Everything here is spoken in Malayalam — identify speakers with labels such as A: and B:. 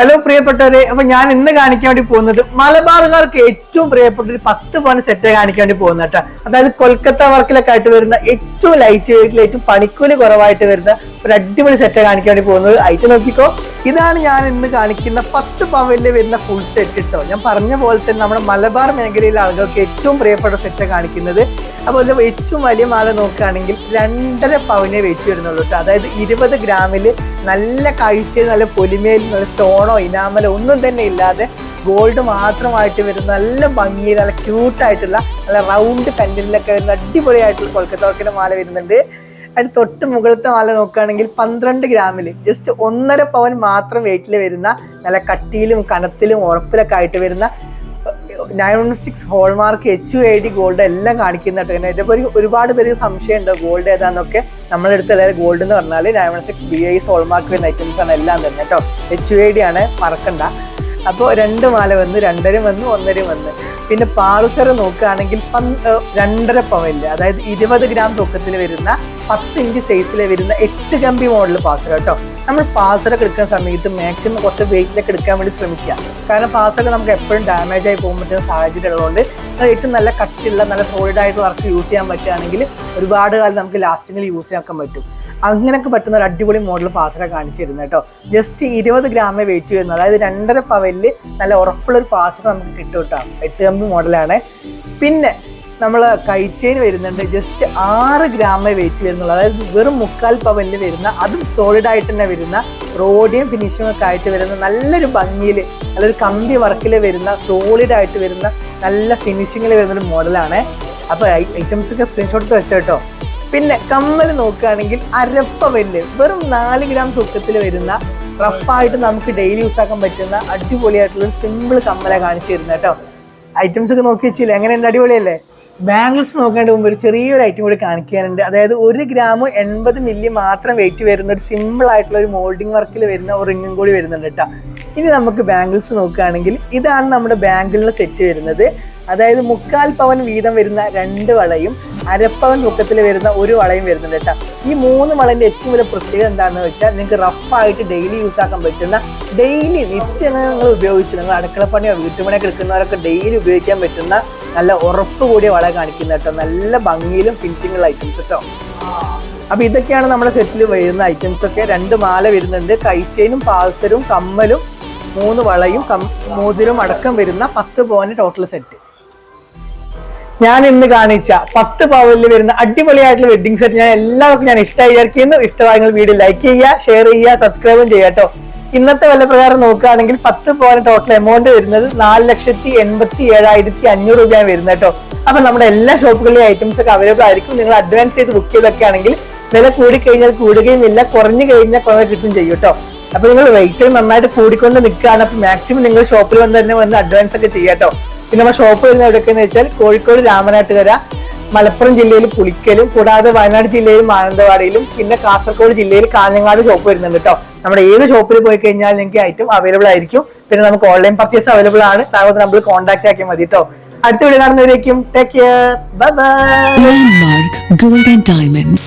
A: ഹലോ പ്രിയപ്പെട്ടവരെ. അപ്പൊ ഞാൻ ഇന്ന് കാണിക്കാൻ വേണ്ടി പോകുന്നത് മലബാറുകാർക്ക് ഏറ്റവും പ്രിയപ്പെട്ട ഒരു പത്ത് പവൻ സെറ്റ് കാണിക്കാൻ വേണ്ടി പോകുന്ന കേട്ടോ. അതായത് കൊൽക്കത്ത വർക്കിലൊക്കെ ആയിട്ട് വരുന്ന ഏറ്റവും ലൈറ്റ് വെയിറ്റിൽ ഏറ്റവും പണിക്കൂലി കുറവായിട്ട് വരുന്ന ഒരു അടിപൊളി സെറ്റ് കാണിക്കാൻ വേണ്ടി പോകുന്നത്. ഐറ്റം നോക്കിക്കോ. ഇതാണ് ഞാൻ ഇന്ന് കാണിക്കുന്ന പത്ത് പവനിൽ വരുന്ന ഫുൾ സെറ്റ് കേട്ടോ ഞാൻ പറഞ്ഞ പോലെ തന്നെ നമ്മുടെ മലബാർ മേഖലയിലെ ആളുകൾക്ക് ഏറ്റവും പ്രിയപ്പെട്ട സെറ്റ് കാണിക്കുന്നത്. അപ്പോൾ ഏറ്റവും വലിയ മാല നോക്കുകയാണെങ്കിൽ രണ്ടര പവനെ വെയിറ്റ് വരുന്നുള്ളൂ കേട്ടോ അതായത് ഇരുപത് ഗ്രാമിൽ നല്ല കാഴ്ചയിൽ നല്ല പൊലിമയിൽ നല്ല സ്റ്റോണോ ഇനാമലോ ഒന്നും തന്നെ ഇല്ലാതെ ഗോൾഡ് മാത്രമായിട്ട് വരുന്ന നല്ല ഭംഗിയിൽ നല്ല ക്യൂട്ടായിട്ടുള്ള നല്ല റൗണ്ട് പെൻഡലിലൊക്കെ വരുന്ന അടിപൊളിയായിട്ടുള്ള കൊൽക്കത്ത വർക്കിന്റെ മാല വരുന്നുണ്ട്. അതിന് തൊട്ട് മുകളിലത്തെ മാല നോക്കുകയാണെങ്കിൽ പന്ത്രണ്ട് ഗ്രാമിൽ ജസ്റ്റ് ഒന്നര പവൻ മാത്രം വെയിറ്റിൽ വരുന്ന നല്ല കട്ടിയിലും കനത്തിലും ഉറപ്പിലൊക്കെ ആയിട്ട് വരുന്ന nine one six hallmark H I D gold എല്ലാം കാണിക്കുന്നുണ്ട് ഇതിപ്പോൾ ഒരു ഒരുപാട് പേര് സംശയമുണ്ട് ഗോൾഡ് ഏതാന്നൊക്കെ. നമ്മളെടുത്ത് എല്ലാവരും ഗോൾഡ് എന്ന് പറഞ്ഞാൽ nine one six B I S hallmark വരുന്ന ഐറ്റംസ് ആണ് എല്ലാം തന്നെ കേട്ടോ. എച്ച് ഐ ഡി ആണ് മറക്കണ്ട. അപ്പോൾ രണ്ട് മാല വന്ന് രണ്ടര വന്ന് ഒന്നര വന്ന്. പിന്നെ പാറുസർ നോക്കുകയാണെങ്കിൽ രണ്ടര പവനിൽ അതായത് ഇരുപത് ഗ്രാം തൂക്കത്തിൽ വരുന്ന പത്ത് ഇഞ്ച് സൈസിൽ വരുന്ന എട്ട് കമ്പി മോഡൽ പാസർ കേട്ടോ. നമ്മൾ പാസറൊക്കെ എടുക്കുന്ന സമയത്ത് മാക്സിമം കുറച്ച് വെയിറ്റിലൊക്കെ എടുക്കാൻ വേണ്ടി ശ്രമിക്കുക. കാരണം പാസറൊക്കെ നമുക്ക് എപ്പോഴും ഡാമേജ് ആയി പോകാൻ പറ്റുന്ന സാഹചര്യം ഉള്ളതുകൊണ്ട് ഏറ്റവും നല്ല കട്ടിയുള്ള നല്ല സോളിഡ് ആയിട്ട് വർക്ക് യൂസ് ചെയ്യാൻ പറ്റുകയാണെങ്കിൽ ഒരുപാട് കാലം നമുക്ക് ലാസ്റ്റിങ്ങിൽ യൂസ് ചെയ്യാൻ പറ്റും. അങ്ങനെയൊക്കെ പറ്റുന്ന ഒരു അടിപൊളി മോഡൽ പാസറ കാണിച്ചു തരുന്നത് കേട്ടോ. ജസ്റ്റ് ഇരുപത് ഗ്രാമേ വെയിറ്റ് വരുന്നത്. അതായത് രണ്ടര പവലിൽ നല്ല ഉറപ്പുള്ള ഒരു പാസറ നമുക്ക് കിട്ടും കേട്ടോ. എട്ട് കമ്പി മോഡലാണ് പിന്നെ നമ്മൾ കൈച്ചേന് വരുന്നുണ്ട് ജസ്റ്റ് ആറ് ഗ്രാമേ വെയിറ്റ് വരുന്നുള്ളൂ. അതായത് വെറും മുക്കാൽ പവനിൽ വരുന്ന അതും സോളിഡ് ആയിട്ട് തന്നെ വരുന്ന റോഡിയും ഫിനിഷിംഗ് ഒക്കെ ആയിട്ട് വരുന്ന നല്ലൊരു ഭംഗിയിൽ നല്ലൊരു കമ്പി വർക്കിൽ വരുന്ന സോളിഡ് ആയിട്ട് വരുന്ന നല്ല ഫിനിഷിങ്ങിൽ വരുന്ന ഒരു മോഡലാണ് അപ്പോൾ ഐറ്റംസ് ഒക്കെ സ്ക്രീൻഷോട്ട് വെച്ചോ പിന്നെ കമ്മൽ നോക്കുകയാണെങ്കിൽ അരപ്പ വെല്ല് വെറും നാല് ഗ്രാം തൂക്കത്തിൽ വരുന്ന റഫായിട്ട് നമുക്ക് ഡെയിലി യൂസ് ആക്കാൻ പറ്റുന്ന അടിപൊളിയായിട്ടുള്ള ഒരു സിമ്പിൾ കമ്മല കാണിച്ചു തരുന്നത് കേട്ടോ. ഐറ്റംസ് ഒക്കെ നോക്കി വെച്ചില്ലേ? എങ്ങനെയുണ്ട്? അടിപൊളിയല്ലേ? ബാംഗിൾസ് നോക്കേണ്ട മുമ്പ് ഒരു ചെറിയൊരു ഐറ്റം കൂടി കാണിക്കാനുണ്ട്. അതായത് ഒരു ഗ്രാം എൺപത് മില്ലി മാത്രം വെയിറ്റ് വരുന്ന ഒരു സിമ്പിൾ ആയിട്ടുള്ള ഒരു മോൾഡിംഗ് വർക്കിൽ വരുന്ന ഒരു റിങ്ങും കൂടി വരുന്നുണ്ട് കേട്ടോ. ഇനി നമുക്ക് ബാംഗിൾസ് നോക്കുകയാണെങ്കിൽ ഇതാണ് നമ്മുടെ ബാംഗിളിന് സെറ്റ് വരുന്നത്. അതായത് മുക്കാൽ പവൻ വീതം വരുന്ന രണ്ട് വളയും അരപ്പവൻ മുക്കത്തിൽ വരുന്ന ഒരു വളയും വരുന്നുണ്ട് കേട്ടോ. ഈ മൂന്ന് വളന്റെ ഏറ്റവും വലിയ പ്രത്യേകത എന്താണെന്ന് വെച്ചാൽ നിങ്ങൾക്ക് റഫായിട്ട് ഡെയിലി യൂസ് ആക്കാൻ പറ്റുന്ന ഡെയിലി നിത്യം നിങ്ങൾ ഉപയോഗിച്ച് നിങ്ങൾ അടുക്കളപ്പണിയോ വീട്ടുപണിയൊക്കെ എടുക്കുന്നവരൊക്കെ ഡെയിലി ഉപയോഗിക്കാൻ പറ്റുന്ന നല്ല ഉറപ്പ് കൂടിയ വള കാണിക്കുന്ന കേട്ടോ. നല്ല ഭംഗിയിലും ഫിനിഷിങ്ങുള്ള ഐറ്റംസ് കേട്ടോ. അപ്പൊ ഇതൊക്കെയാണ് നമ്മുടെ സെറ്റിൽ വരുന്ന ഐറ്റംസ് ഒക്കെ. രണ്ട് മാല വരുന്നുണ്ട്. കൈച്ചെയിനും പാൽസരും കമ്മലും മൂന്ന് വളയും കം മോതിരും അടക്കം വരുന്ന പത്ത് പോയിന്റ് ടോട്ടൽ സെറ്റ് ഞാൻ ഇന്ന് കാണിച്ച പത്ത് പവലിൽ വരുന്ന അടിപൊളിയായിട്ടുള്ള വെഡിങ് സെറ്റ് ഞാൻ എല്ലാവർക്കും ഞാൻ ഇഷ്ടമായി വിചാരിക്കുന്നു. ഇഷ്ടമായി വീഡിയോ ലൈക്ക് ചെയ്യുക ഷെയർ ചെയ്യുക സബ്സ്ക്രൈബും ചെയ്യുക കേട്ടോ. ഇന്നത്തെ വില പ്രകാരം നോക്കുകയാണെങ്കിൽ പത്ത് പവൻ ടോട്ടൽ എമൗണ്ട് വരുന്നത് നാല് ലക്ഷത്തി എൺപത്തി ഏഴായിരത്തി അഞ്ഞൂറ് രൂപയാണ് വരുന്നത് കേട്ടോ. അപ്പൊ നമ്മുടെ എല്ലാ ഷോപ്പുകളിലെ ഐറ്റംസ് ഒക്കെ അവൈലബിൾ ആയിരിക്കും. നിങ്ങൾ അഡ്വാൻസ് ചെയ്ത് ബുക്ക് ചെയ്തൊക്കെ ആണെങ്കിൽ വില കൂടി കഴിഞ്ഞാൽ കൂടുകയും ഇല്ല കുറഞ്ഞു കഴിഞ്ഞാൽ കുറേ കിട്ടും ചെയ്യും കേട്ടോ. അപ്പൊ നിങ്ങൾ റേറ്റ് നന്നായിട്ട് കൂടിക്കൊണ്ട് നിൽക്കുകയാണ്. അപ്പൊ മാക്സിമം നിങ്ങൾ ഷോപ്പിൽ വന്ന് തന്നെ വന്ന് അഡ്വാൻസ് ഒക്കെ ചെയ്യാം കേട്ടോ. പിന്നെ നമ്മുടെ ഷോപ്പ് വരുന്നത് എവിടെയൊക്കെയെന്ന് വെച്ചാൽ കോഴിക്കോട് രാമനാട്ടുകര മലപ്പുറം ജില്ലയിൽ പുളിക്കലും കൂടാതെ വയനാട് ജില്ലയിൽ മാനന്തവാടിയിലും പിന്നെ കാസർഗോഡ് ജില്ലയിൽ കാഞ്ഞങ്ങാട് ഷോപ്പ് വരുന്നുണ്ട് കേട്ടോ നമ്മുടെ ഏത് ഷോപ്പിൽ പോയി കഴിഞ്ഞാൽ നിങ്ങൾക്ക് ഐറ്റം അവൈലബിൾ ആയിരിക്കും. പിന്നെ നമുക്ക് ഓൺലൈൻ പർച്ചേസ് അവൈലബിൾ ആണ്. താങ്കൾ നമ്മൾ കോൺടാക്ട് ആക്കിയാൽ മതി കേട്ടോ അടുത്ത video കാണുന്നവരേക്കും take care bye bye
B: and Diamonds,